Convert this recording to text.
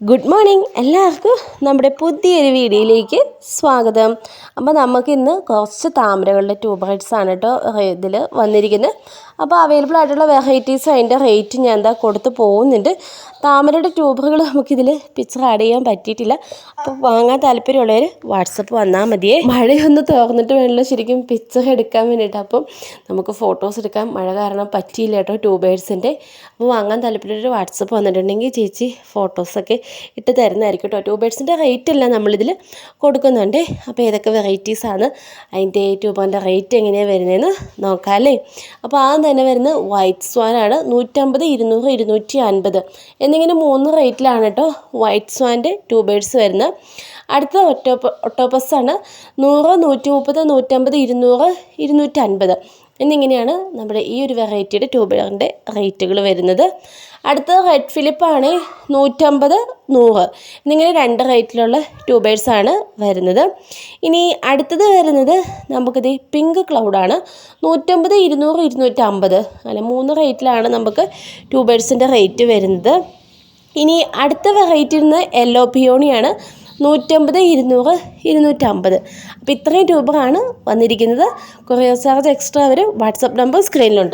Good morning. എല്ലാവർക്കും നമ്മുടെ പുതിയൊരു വീഡിയോയിലേക്ക് സ്വാഗതം. അപ്പോൾ നമുക്കിന്ന് കുറച്ച് താമരകളുടെ ട്യൂബ് ആണ് കേട്ടോ ഇതിൽ വന്നിരിക്കുന്നത്. അപ്പോൾ അവൈലബിൾ ആയിട്ടുള്ള വെറൈറ്റീസ് അതിന്റെ റേറ്റ് ഞാൻ എന്താ കൊടുത്ത് പോകുന്നുണ്ട്. താമരയുടെ ട്യൂബുകൾ നമുക്കിതിൽ പിക്ചർ ആഡ് ചെയ്യാൻ പറ്റിയിട്ടില്ല. അപ്പോൾ വാങ്ങാൻ താല്പര്യമുള്ളവർ വാട്സപ്പ് വന്നാൽ മതിയേ. മഴയൊന്ന് തോർന്നിട്ട് വേണമല്ലോ ശരിക്കും പിക്ചർ എടുക്കാൻ വേണ്ടിയിട്ട്. അപ്പം നമുക്ക് ഫോട്ടോസ് എടുക്കാൻ മഴ കാരണം പറ്റിയില്ല കേട്ടോ ട്യൂബേഴ്സിന്റെ അപ്പോൾ വാങ്ങാൻ താല്പര്യമുള്ളവർ വാട്സപ്പ് വന്നിട്ടുണ്ടെങ്കിൽ ചേച്ചി ഫോട്ടോസൊക്കെ ഇട്ട് തരുന്നതായിരിക്കും കേട്ടോ ട്യൂബേഴ്സിന്റെ റേറ്റ് അല്ല നമ്മളിതിൽ കൊടുക്കുന്നുണ്ട് അപ്പോൾ ഏതൊക്കെ വെറൈറ്റീസാണ് അതിന്റെ ട്യൂബറിന്റെ റേറ്റ് എങ്ങനെയാണ് വരുന്നതെന്ന് നോക്കാം അല്ലേ അപ്പോൾ ആദ്യം തന്നെ വരുന്ന വൈറ്റ് സ്വാനാണ് നൂറ്റമ്പത് ഇരുന്നൂറ് ഇരുന്നൂറ്റി അൻപത് എന്നിങ്ങനെ മൂന്ന് റേറ്റിലാണ് കേട്ടോ വൈറ്റ് സ്വാന്റെ ട്യൂബേഴ്സ് വരുന്നത് അടുത്ത ഒറ്റോപ്പ ഒട്ടോപ്പസാണ് നൂറ് നൂറ്റി മുപ്പത് നൂറ്റമ്പത് ഇരുന്നൂറ് ഇരുന്നൂറ്റൻപത് എന്നിങ്ങനെയാണ് നമ്മുടെ ഈ ഒരു വെറൈറ്റിയുടെ ട്യൂബറിന്റെ റേറ്റുകൾ വരുന്നത്. അടുത്തത് റെഡ് ഫിലിപ്പാണ് നൂറ്റമ്പത് നൂറ്. എന്നിങ്ങനെ രണ്ട് റേറ്റിലുള്ള ട്യൂബേഴ്സാണ് വരുന്നത്. ഇനി അടുത്തത് വരുന്നത് നമുക്കിത് പിങ്ക് ക്ലൗഡാണ്. നൂറ്റമ്പത് ഇരുന്നൂറ് ഇരുന്നൂറ്റമ്പത്. അല്ല മൂന്ന് റേറ്റിലാണ് നമുക്ക് ട്യൂബേഴ്സിന്റെ റേറ്റ് വരുന്നത്. ഇനി അടുത്ത വെറൈറ്റി നിന്ന് യെല്ലോ പിയോണിയാണ് നൂറ്റമ്പത് ഇരുന്നൂറ് ഇരുന്നൂറ്റമ്പത്. അപ്പോൾ ഇത്രയും രൂപയാണ് വന്നിരിക്കുന്നത്. കൊറിയർ ചാർജ് എക്സ്ട്രാ വരും. WhatsApp number സ്ക്രീനിലുണ്ട്.